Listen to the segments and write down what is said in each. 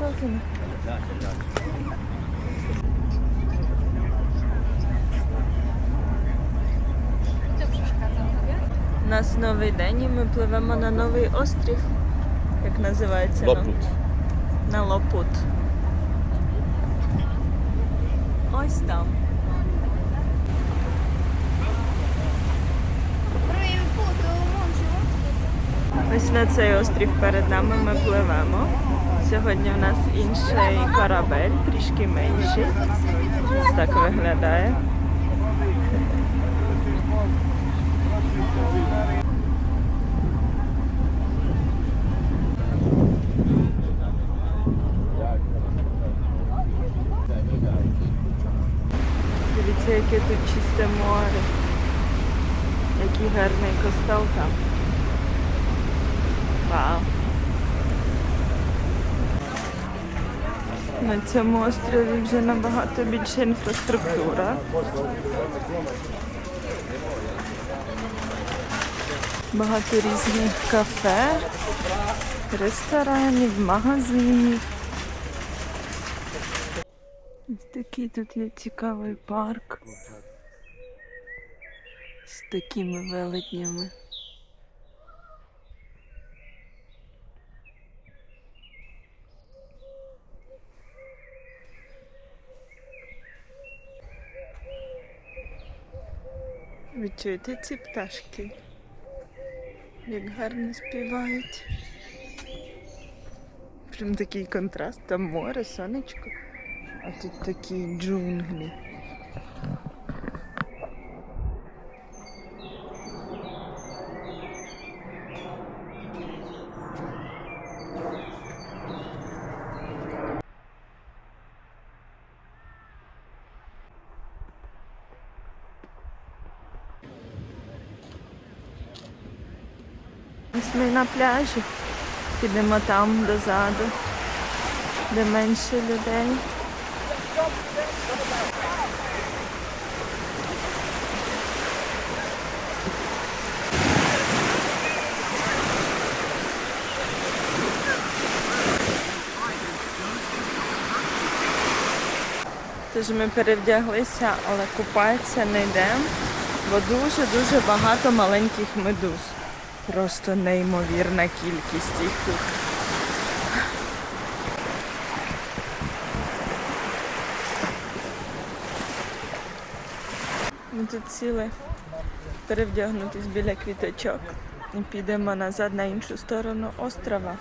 Tobie? У нас новий день і ми пливемо на новий острів. Як називається? Лопут. На Лопут. Ось там. Ось на цей острів перед нами ми пливемо. Сьогодні в нас інший корабель, трішки менший. Так виглядає. Дивіться, яке тут чисте море. Який гарний костел там. Вау. На цьому острові вже набагато більша інфраструктура. Багато різних кафе, ресторанів, магазинів. Ось такий тут є цікавий парк з такими велетнями. Ви чуєте ці пташки? Як гарно співають. Прям такий контраст, там море, сонечко, а тут такі джунглі. Ось ми на пляжі. Підемо там дозаду, де менше людей. Тож ми перевдяглися, але купатися не йдемо, бо дуже-дуже багато маленьких медуз. Просто неймовірна кількість їх тут. Ми тут сіли перевдягнутись біля квіточок і підемо назад на іншу сторону острова.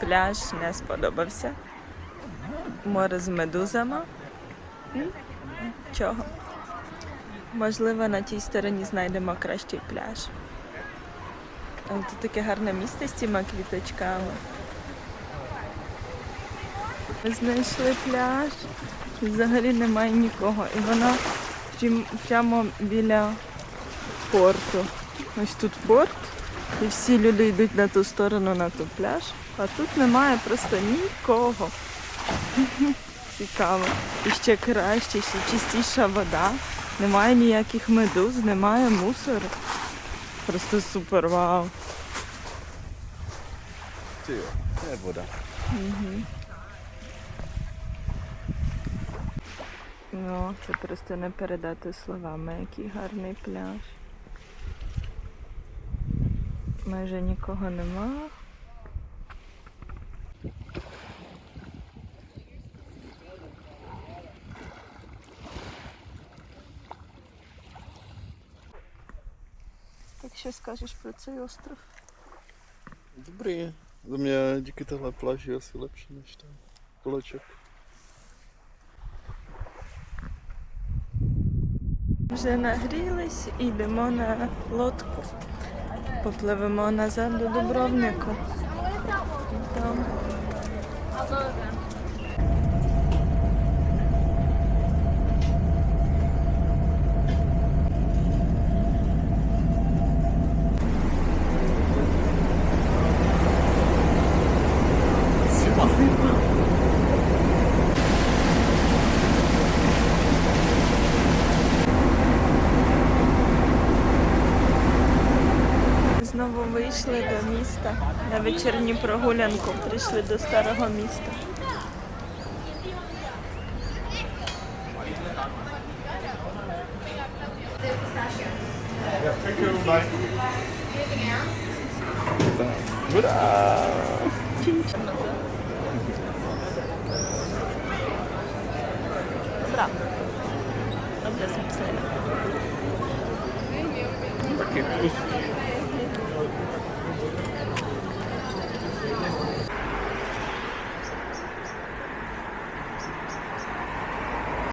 Пляж не сподобався. Море з медузами. Чого? Можливо, на тій стороні знайдемо кращий пляж. Тут таке гарне місце з цими квіточками. Ми знайшли пляж, взагалі немає нікого. І вона прямо біля порту. Ось тут порт, і всі люди йдуть на ту сторону, на ту пляж, а тут немає просто нікого. Цікаво. І ще краще, ще чистіша вода. Немає ніяких медуз, немає мусору. Просто супер, вау. To je voda. Ну, це просто не передати словами, який гарний пляж. Майже нікого нема. Так що скажеш про цей остров? Dobrý. Za mě díky téhle pláži je asi lepší než ten. Вже нагрілись і йдемо на лодку. Попливемо назад до Дубровнику. Там Вийшли до міста на вечірню прогулянку. Прийшли до старого міста. Dobre są ceny. Takie plus